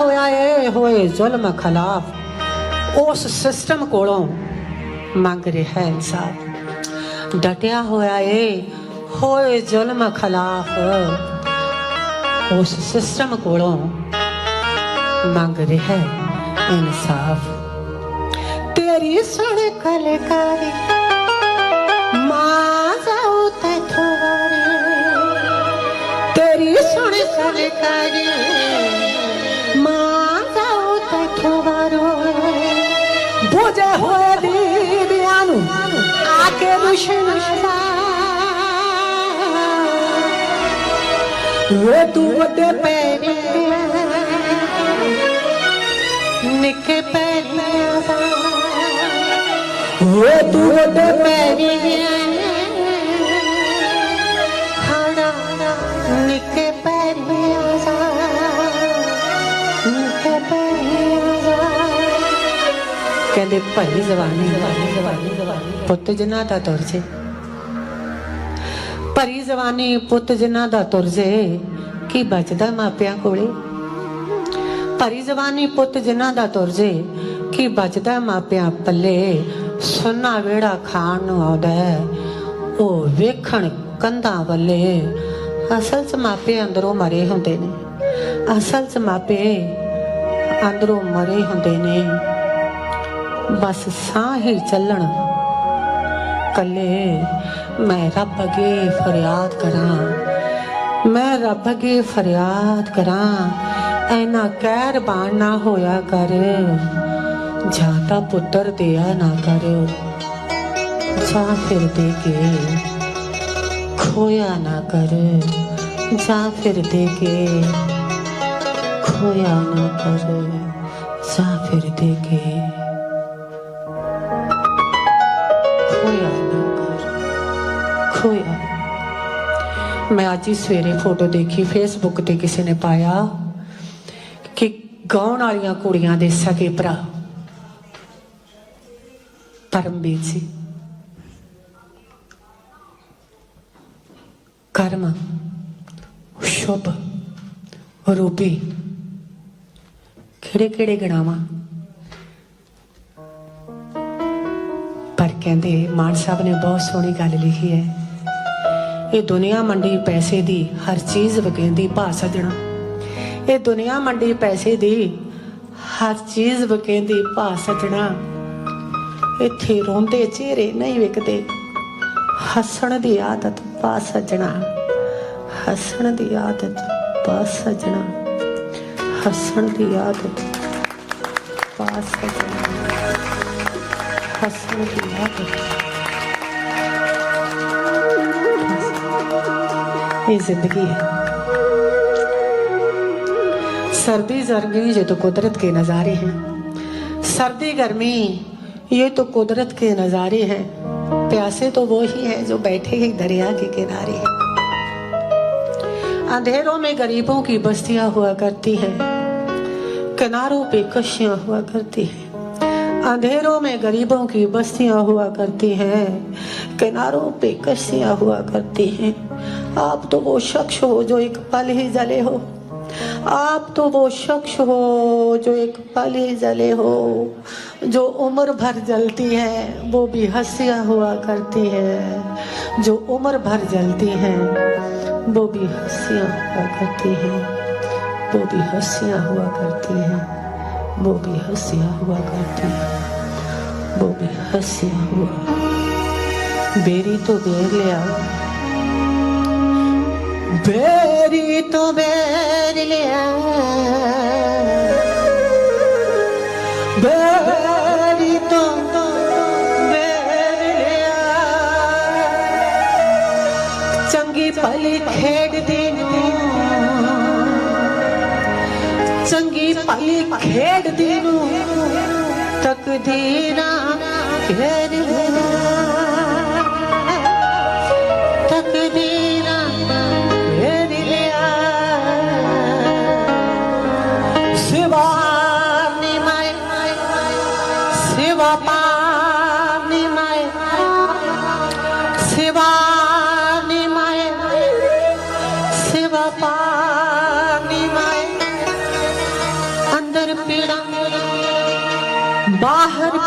ਹੋਇਆ ਏ, ਹੋਏ ਜ਼ੁਲਮ ਖਿਲਾਫ, ਉਸ ਸਿਸਟਮ ਕੋਲੋਂ ਮੰਗ ਰਿਹਾ ਇਨਸਾਫ ਡਟਿਆ ਹੋਇਆ ਏ, ਹੋਏ ਜ਼ੁਲਮ ਖਿਲਾਫ, ਉਸ ਸਿਸਟਮ ਕੋਲੋਂ ਮੰਗ ਰਿਹਾ ਇਨਸਾਫ। ਤੇਰੀ ਸੁਣ ਕਲਕਾਰੀ, ਮਾਂ ਜਾਉ ਤੇ ਥੋੜੀ ਤੇਰੀ ਸੁਣ ਕਲਕਾਰੀ ਬੁਝੇ ਹੋਏ ਦੀਦਿਆਂ ਨੂੰ ਆ ਕੇ ਦੁਸ਼ਮਣ ਵੇ ਤੂੰ ਵੱਡੇ ਪੈਰੀ ਨਿੱਕੇ ਪੈਰੀਆਂ ਦਾ। ਵੇ ਤੂੰ ਵੱਡੇ ਪੈਰੀਆਂ ਕਹਿੰਦੇ ਭਲੀ ਜ਼ਬਾਨੀ ਪੁੱਤ ਜਿਨ੍ਹਾਂ ਦਾ ਤੁਰ ਜੇ। ਭਰੀ ਜ਼ਬਾਨੀ ਪੁੱਤ ਜਿਨ੍ਹਾਂ ਦਾ ਤੁਰ ਜੇ, ਕੀ ਬਚਦਾ ਮਾਪਿਆਂ ਕੋਲੇ? ਭਰੀ ਜ਼ਬਾਨੀ ਪੁੱਤ ਜਿਨ੍ਹਾਂ ਦਾ ਤੁਰ ਜੇ, ਕੀ ਬਚਦਾ ਮਾਪਿਆਂ ਪੱਲੇ? ਸੁੰਨਾ ਵੇੜਾ ਖਾਣ ਨੂੰ ਆਉਂਦਾ ਉਹ ਵੇਖਣ ਕੰਧਾਂ ਵੱਲੇ। ਅਸਲ 'ਚ ਮਾਪੇ ਅੰਦਰੋਂ ਮਰੇ ਹੁੰਦੇ ਨੇ। ਅਸਲ 'ਚ ਮਾਪੇ ਅੰਦਰੋਂ ਮਰੇ ਹੁੰਦੇ ਨੇ। ਬਸ ਸਾਹ ਹੀ ਚੱਲਣ। ਕੱਲੇ ਮੈਂ ਰੱਬ ਅੱਗੇ ਫਰਿਆਦ ਕਰਾਂ। ਮੈਂ ਰੱਬ ਅੱਗੇ ਫਰਿਆਦ ਕਰਾਂ। ਐਨਾ ਕਹਿਰ ਬਾਣ ਨਾ ਹੋਇਆ ਕਰ। ਜਾਂ ਤਾਂ ਪੁੱਤਰ ਦਿਆ ਨਾ ਕਰ। ਜਾ ਫਿਰ ਦੇ ਕੇ ਖੋਇਆ ਨਾ ਕਰ। ਜਾ ਫਿਰ ਦੇ ਕੇ ਖੋਇਆ ਨਾ ਕਰ। ਜਾਂ ਫਿਰ ਦੇ ਕੇ ਖੋਇਆ ਮੈਂ ਅੱਜ ਹੀ ਸਵੇਰੇ ਫੋਟੋ ਦੇਖੀ ਫੇਸਬੁੱਕ ਤੇ ਕਿਸੇ ਨੇ ਪਾਇਆ ਕਿ ਗਾਉਣ ਵਾਲੀਆਂ ਕੁੜੀਆਂ ਦੇ ਸਕੇ ਭਰਾ। ਪਰਮਵੀਰ ਸੀ ਕਰਮ, ਸ਼ੁਭ, ਰੂਪੀ। ਕਿਹੜੇ ਕਿਹੜੇ ਗਣਾਵਾਂ ਪਰ ਕਹਿੰਦੇ, ਮਾਨ ਸਾਹਿਬ ਨੇ ਬਹੁਤ ਸੋਹਣੀ ਗੱਲ ਲਿਖੀ ਹੈ। ਇਹ ਦੁਨੀਆ ਮੰਡੀ ਪੈਸੇ ਦੀ ਹਰ ਚੀਜ਼ ਵਕੇਂਦੀ ਭਾ ਸਜਣਾ। ਇਹ ਦੁਨੀਆ ਮੰਡੀ ਪੈਸੇ ਦੀ ਹਰ ਚੀਜ਼ ਵਕੇਂਦੀ ਭਾ ਸਜਣਾ। ਇੱਥੇ ਰੋਂਦੇ ਚਿਹਰੇ ਨਹੀਂ ਵਿਕਦੇ। ਹੱਸਣ ਦੀ ਆਦਤ ਪਾ ਸਜਣਾ। ਹੱਸਣ ਦੀ ਆਦਤ ਪਾ ਸਜਣਾ। ਹੱਸਣ ਦੀ ਆਦਤ ਪਾ ਸਜਣਾ। ਹੱਸਣ ਦੀ ਆਦਤ ये ज़िंदगी है। सर्दी गर्मी ये तो कुदरत के नज़ारे हैं। सर्दी गर्मी, ये तो कुदरत के नज़ारे हैं। प्यासे तो वो ही हैं जो बैठे ही दरिया के किनारे हैं। अंधेरों में गरीबों की बस्तियाँ हुआ करती हैं। किनारों पे कशियाँ हुआ करती हैं। अंधेरों में गरीबों की बस्तियाँ हुआ करती हैं। किनारों पे कशियाँ हुआ करती हैं। आप तो वो शख्स हो जो एक पल ही जले हो। आप तो वो शख्स हो जो एक पल ही जले हो। जो उम्र भर जलती है, वो भी हंसियाँ हुआ करती है। जो उम्र भर जलती हैं, वो भी हंसियाँ हुआ करती हैं। वो भी हंसियाँ हुआ करती हैं। वो भी हंसियाँ हुआ करती हैं। वो भी हंसियाँ हुआ। बेरी तो बेर लिया ਬੇਰੀ ਤੋਂ ਬੇਰ ਲਿਆ। ਬੇਰੀ ਤੋਂ ਬੇਰ ਲਿਆ। ਚੰਗੀ ਭਲੀ ਖੇਡਦੀ ਨੂੰ। ਚੰਗੀ ਭਲੀ ਖੇਡਦੀ ਨੂੰ। ਤਕਦੀਰਾਂ ਘੇਰ ਲਿਆ।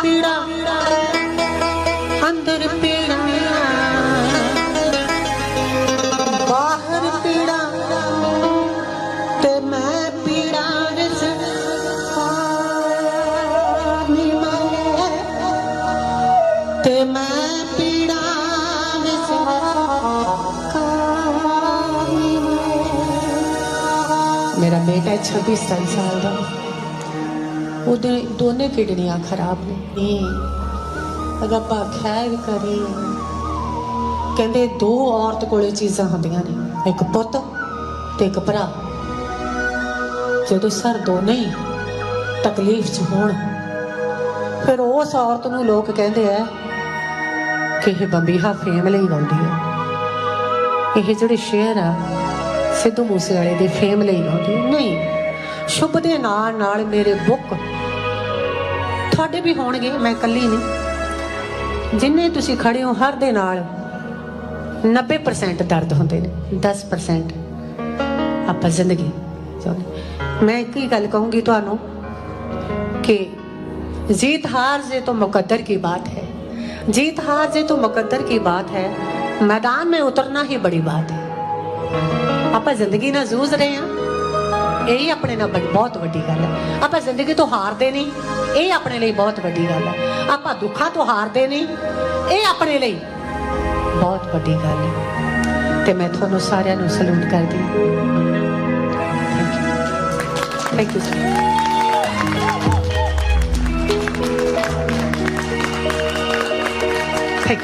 ਪੀੜਾ, ਅੰਦਰ ਪੀੜਾ। ਬਾਹਰ ਪੀੜਾ ਤੇ ਮੈਂ ਪੀੜਾ ਵਿੱਚ ਆਨੀ ਮੈਂ ਤੇ ਮੈਂ ਪੀੜਾ ਵਿੱਚ ਮੇਰਾ ਬੇਟਾ 26 ਸਾਲ ਸਾਲ ਦਾ। ਉਹਦੇ ਦੋਨੇ ਕਿਡਨੀਆਂ ਖਰਾਬ ਨੇ। ਨਹੀਂ ਖੈਰ ਕਰੇ ਕਹਿੰਦੇ ਦੋ ਔਰਤ ਕੋਲੇ ਚੀਜ਼ਾਂ ਹੁੰਦੀਆਂ ਨੇ, ਇੱਕ ਪੁੱਤ ਤੇ ਇੱਕ ਭਰਾ। ਜਦੋਂ ਸਰ ਦੋਨੇ ਹੀ ਤਕਲੀਫ 'ਚ ਹੋਣ, ਫਿਰ ਉਸ ਔਰਤ ਨੂੰ ਲੋਕ ਕਹਿੰਦੇ ਆ ਕਿ ਇਹ ਬੰਬੀਹਾ ਫੇਮ ਲਈ ਗਾਉਂਦੀ ਹੈ ਇਹ ਜਿਹੜੇ ਸ਼ੇਰ ਆ, ਸਿੱਧੂ ਮੂਸੇ ਵਾਲੇ ਦੇ ਫੇਮ ਲਈ ਗਾਉਂਦੀ ਨਹੀਂ, ਸ਼ੁਭ ਦੇ ਨਾਲ ਨਾਲ ਮੇਰੇ ਬੁੱਕ ਤੁਹਾਡੇ ਵੀ ਹੋਣਗੇ ਮੈਂ ਇਕੱਲੀ ਨਹੀਂ ਜਿੰਨੇ ਤੁਸੀਂ ਖੜੇ ਹੋ ਹਰ ਦੇ ਨਾਲ 90% ਦਰਦ ਹੁੰਦੇ ਨੇ 10% ਆਪਾਂ ਜ਼ਿੰਦਗੀ ਚਾਹੁੰਦੇ ਮੈਂ ਇੱਕ ਹੀ ਗੱਲ ਕਹੂੰਗੀ ਤੁਹਾਨੂੰ कि जीत हार से तो मुकद्दर की बात है जीत हार से तो मुकद्दर की बात है मैदान में उतरना ही बड़ी बात है ਆਪਾਂ ਜ਼ਿੰਦਗੀ ਨਾਲ ਜੂਝ ਰਹੇ ਹਾਂ ਇਹ ਹੀ ਆਪਣੇ ਨਾਲ ਬੜੀ- ਬਹੁਤ ਵੱਡੀ ਗੱਲ ਹੈ ਆਪਾਂ ਜ਼ਿੰਦਗੀ ਤੋਂ ਹਾਰਦੇ ਨਹੀਂ ਇਹ ਆਪਣੇ ਲਈ ਬਹੁਤ ਵੱਡੀ ਗੱਲ ਹੈ। ਆਪਾਂ ਦੁੱਖਾਂ ਤੋਂ ਹਾਰਦੇ ਨਹੀਂ। ਇਹ ਆਪਣੇ ਲਈ ਬਹੁਤ ਵੱਡੀ ਗੱਲ ਹੈ। ਤੇ ਮੈਂ ਤੁਹਾਨੂੰ ਸਾਰਿਆਂ ਨੂੰ ਸਲੂਟ ਕਰਦੀ ਹਾਂ। Thank you thank you thank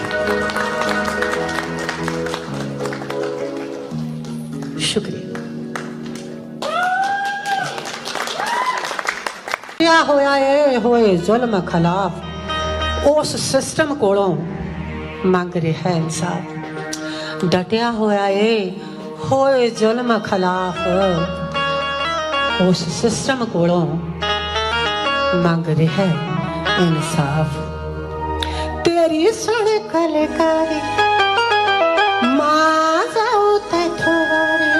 ਕਿਆ ਹੋਇਆ ਏ ਹੋਏ ਜ਼ੁਲਮ ਖਿਲਾਫ। ਉਸ ਸਿਸਟਮ ਕੋਲੋਂ ਮੰਗ ਰਿਹਾ ਇਨਸਾਫ। ਡਟਿਆ ਹੋਇਆ ਏ ਹੋਏ ਜ਼ੁਲਮ ਖਿਲਾਫ। ਉਸ ਸਿਸਟਮ ਕੋਲੋਂ ਮੰਗ ਰਿਹਾ ਇਨਸਾਫ। ਤੇਰੀ ਸੁਣ ਕਲਕਾਰੀ, ਮਾਂ ਜਾਉ ਤੇ ਥੋੜੀ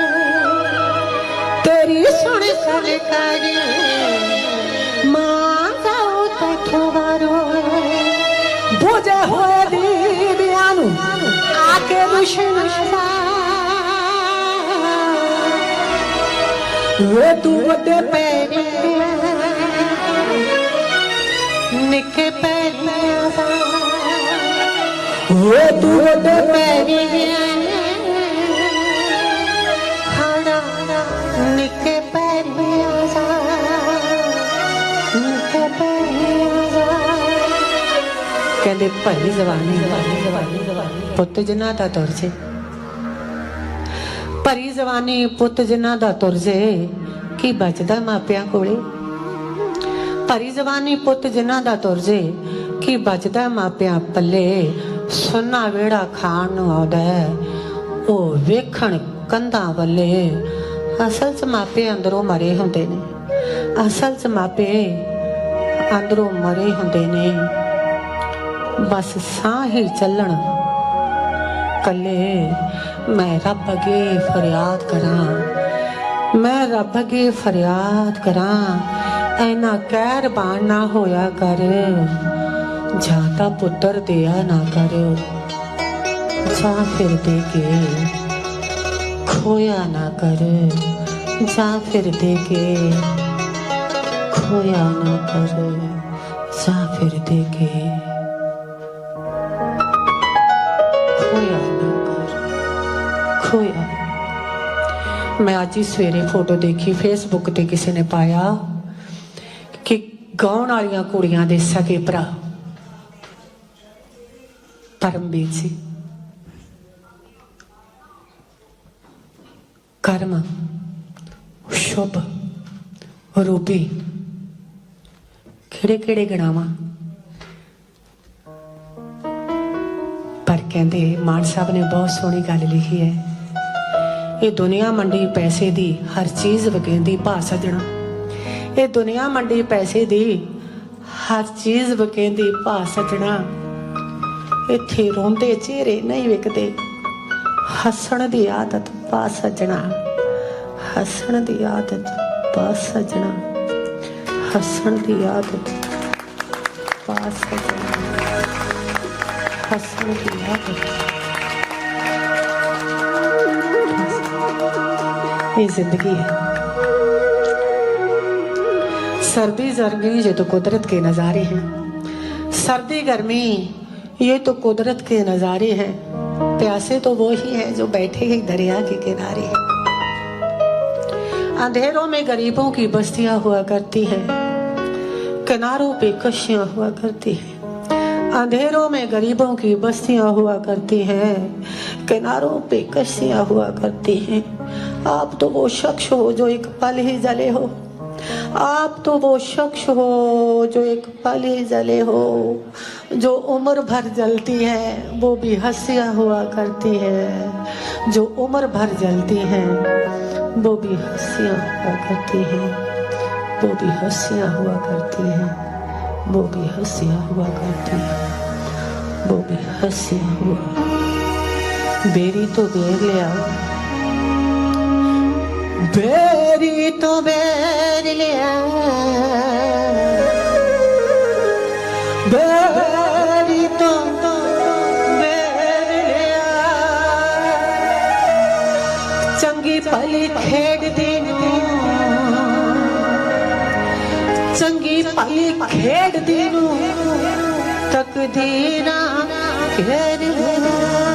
ਤੇਰੀ ਸੁਣ ਸਲਕਾਰੀ ਮਾਂ ਜਾਉ ਤੇ ਥੋੜੋ ਬੁਝੇ ਹੋਏ ਦੀਵਿਆਂ ਨੂੰ ਆ ਕੇ ਦੁਸ਼ਮਣ ਵੇ ਤੂੰ ਵੱਡੇ ਪੈਰੇ ਨਿੱਕੇ ਕਹਿੰਦੇ ਭਲੀ ਜ਼ਬਾਨੀ। ਪੁੱਤ ਜਿਨ੍ਹਾਂ ਦਾ ਤੁਰ ਭਰੀ ਜ਼ਬਾਨੀ ਪੁੱਤ ਜਿਨ੍ਹਾਂ ਦਾ ਤੁਰ ਕੀ ਬਚਦਾ ਮਾਪਿਆਂ ਕੋਲੇ? ਭਰੀ ਜ਼ਬਾਨੀ ਪੁੱਤ ਜਿਨ੍ਹਾਂ ਦਾ ਤੁਰ ਕੀ ਬਚਦਾ ਮਾਪਿਆਂ ਪੱਲੇ? ਸੁੰਨਾ ਵੇੜਾ ਖਾਣ ਨੂੰ ਆਉਦਾ ਉਹ ਵੇਖਣ ਕੰਧਾਂ ਵੱਲੇ। ਅਸਲ 'ਚ ਮਾਪੇ ਅੰਦਰੋਂ ਮਰੇ ਹੁੰਦੇ ਨੇ। ਅਸਲ 'ਚ ਮਾਪੇ ਅੰਦਰੋਂ ਮਰੇ ਹੁੰਦੇ ਨੇ। ਬਸ ਸਾਹ ਹੀ ਚੱਲਣ। ਕੱਲੇ ਮੈਂ ਰੱਬ ਅੱਗੇ ਫਰਿਆਦ ਕਰਾਂ। ਮੈਂ ਰੱਬ ਅੱਗੇ ਫਰਿਆਦ ਕਰਾਂ। ਐਨਾ ਕਹਿਰਬਾਨ ਨਾ ਹੋਇਆ ਕਰ। ਜਾਂ ਤਾਂ ਪੁੱਤਰ ਦਿਆ ਨਾ ਕਰ। ਜਾ ਫਿਰ ਦੇ ਕੇ ਖੋਇਆ ਨਾ ਕਰ। ਜਾ ਫਿਰ ਦੇ ਕੇ ਖੋਇਆ ਨਾ ਕਰ। ਜਾਂ ਫਿਰ ਦੇ ਕੇ ਮੈਂ ਅੱਜ ਹੀ ਸਵੇਰੇ ਫੋਟੋ ਦੇਖੀ ਫੇਸਬੁੱਕ ਤੇ ਕਿਸੇ ਨੇ ਪਾਇਆ ਕਿ ਗਾਉਣ ਵਾਲੀਆਂ ਕੁੜੀਆਂ ਦੇ ਸਕੇ ਭਰਾ। ਪਰਮਵੀਰ ਸੀ ਕਰਮ, ਸ਼ੁਭ, ਰੂਪੀ। ਕਿਹੜੇ ਕਿਹੜੇ ਗਣਾਵਾਂ ਪਰ ਕਹਿੰਦੇ ਮਾਨ ਸਾਹਿਬ ਨੇ ਬਹੁਤ ਸੋਹਣੀ ਗੱਲ ਲਿਖੀ ਹੈ। ਇਹ ਦੁਨੀਆ ਮੰਡੀ ਪੈਸੇ ਦੀ ਹਰ ਚੀਜ਼ ਵਕੇਂਦੀ ਭਾ ਸਜਣਾ। ਇਹ ਦੁਨੀਆ ਮੰਡੀ ਪੈਸੇ ਦੀ ਹਰ ਚੀਜ਼ ਵਕੇਂਦੀ ਭਾ ਸਜਣਾ। ਇੱਥੇ ਰੋਂਦੇ ਚਿਹਰੇ ਨਹੀਂ ਵਿਕਦੇ। ਹੱਸਣ ਦੀ ਆਦਤ ਪਾ ਸਜਣਾ। ਹੱਸਣ ਦੀ ਆਦਤ ਪਾ ਸਜਣਾ। ਹੱਸਣ ਦੀ ਆਦਤ ਪਾਸ ਹੋ ਹੱਸਣ ਦੀ ਆਦਤ ये ज़िंदगी है। सर्दी गर्मी, ये तो कुदरत के नज़ारे हैं। सर्दी गर्मी, ये तो कुदरत के नज़ारे हैं। प्यासे तो वो ही है जो बैठे ही दरिया के किनारे। हैं अंधेरों में गरीबों की बस्तियाँ हुआ करती हैं। किनारों पे कशियाँ हुआ करती हैं। अंधेरों में गरीबों की बस्तियाँ हुआ करती हैं। किनारों पे कशियाँ हुआ करती हैं। आप तो वो शख्स हो जो एक पल ही जले हो। आप तो वो शख्स हो जो एक पल ही जले हो। जो उम्र भर जलती है, वो भी हंसियाँ हुआ करती है। जो उम्र भर जलती है, वो भी हंसियाँ हुआ करती है। वो भी हंसियाँ हुआ करती है। वो भी हंसियाँ हुआ करती है। वो भी हंसियाँ हुआ। बेरी तो बेर लिया ਬੇਰੀ ਤੋਂ ਬੇਰ ਲਿਆ। ਬੇਰੀ ਤੋਂ ਬੇਰ ਲਿਆ। ਚੰਗੀ ਭਲੀ ਖੇਡਦੀ ਨੂੰ। ਚੰਗੀ ਭਲੀ ਖੇਡਦੀ ਨੂੰ। ਤਕਦੀਰਾਂ ਘੇਰ ਲਿਆ।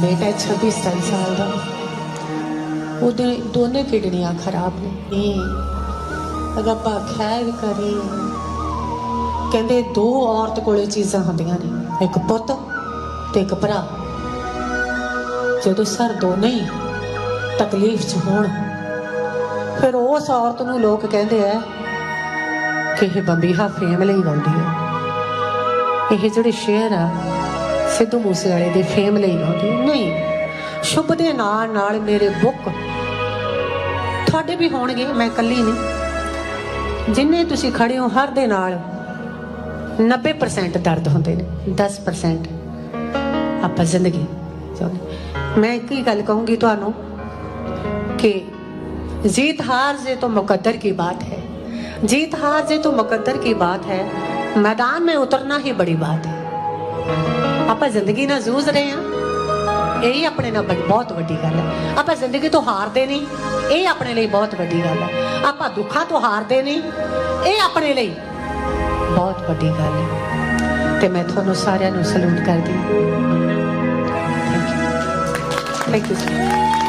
ਬੇਟਾ 26 ਸਾਲ ਦਾ। ਉਹਦੇ ਦੋਨੇ ਕਿਡਨੀਆਂ ਖਰਾਬ ਨੇ। ਇਹ ਰੱਬਾ ਖੈਰ ਕਰੇ ਕਹਿੰਦੇ ਦੋ ਔਰਤ ਕੋਲੇ ਚੀਜ਼ਾਂ ਹੁੰਦੀਆਂ ਨੇ, ਇੱਕ ਪੁੱਤ ਤੇ ਇੱਕ ਭਰਾ। ਜਦੋਂ ਸਰ ਦੋਨੇ ਹੀ ਤਕਲੀਫ 'ਚ ਹੋਣ, ਫਿਰ ਉਸ ਔਰਤ ਨੂੰ ਲੋਕ ਕਹਿੰਦੇ ਆ ਕਿ ਇਹ ਬੰਬੀਹਾ ਫੇਮ ਲਈ ਗਾਉਂਦੀ ਹੈ ਇਹ ਜਿਹੜੇ ਸ਼ੇਰ ਆ ਸਿੱਧੂ ਮੂਸੇ ਵਾਲੇ ਦੇ ਫੇਮ ਲਈ ਗਾਉਂਦੀ ਹੈ। ਨਹੀਂ ਸ਼ੁਭ ਦੇ ਨਾਲ ਨਾਲ ਮੇਰੇ ਬੁੱਕ ਤੁਹਾਡੇ ਵੀ ਹੋਣਗੇ ਮੈਂ ਇਕੱਲੀ ਨਹੀਂ ਜਿੰਨੇ ਤੁਸੀਂ ਖੜੇ ਹੋ ਹਰ ਦੇ ਨਾਲ 90% ਦਰਦ ਹੁੰਦੇ ਨੇ 10% ਆਪਾਂ ਜ਼ਿੰਦਗੀ ਚਾਹੁੰਦੇ ਮੈਂ ਇੱਕ ਹੀ ਗੱਲ ਕਹੂੰਗੀ ਤੁਹਾਨੂੰ कि जीत हार से तो मुकद्दर की बात है जीत हार से तो मुकद्दर की बात है मैदान में उतरना ही बड़ी बात है ਆਪਾਂ ਜ਼ਿੰਦਗੀ ਨਾਲ ਜੂਝ ਰਹੇ ਹਾਂ। ਇਹ ਹੀ ਆਪਣੇ ਨਾਲ ਬਹੁਤ ਵੱਡੀ ਗੱਲ ਹੈ। ਆਪਾਂ ਜ਼ਿੰਦਗੀ ਤੋਂ ਹਾਰਦੇ ਨਹੀਂ। ਇਹ ਆਪਣੇ ਲਈ ਬਹੁਤ ਵੱਡੀ ਗੱਲ ਹੈ। ਆਪਾਂ ਦੁੱਖਾਂ ਤੋਂ ਹਾਰਦੇ ਨਹੀਂ। ਇਹ ਆਪਣੇ ਲਈ ਬਹੁਤ ਵੱਡੀ ਗੱਲ ਹੈ। ਤੇ ਮੈਂ ਤੁਹਾਨੂੰ ਸਾਰਿਆਂ ਨੂੰ ਸਲੂਟ ਕਰਦੀ ਹਾਂ। Thank you thank you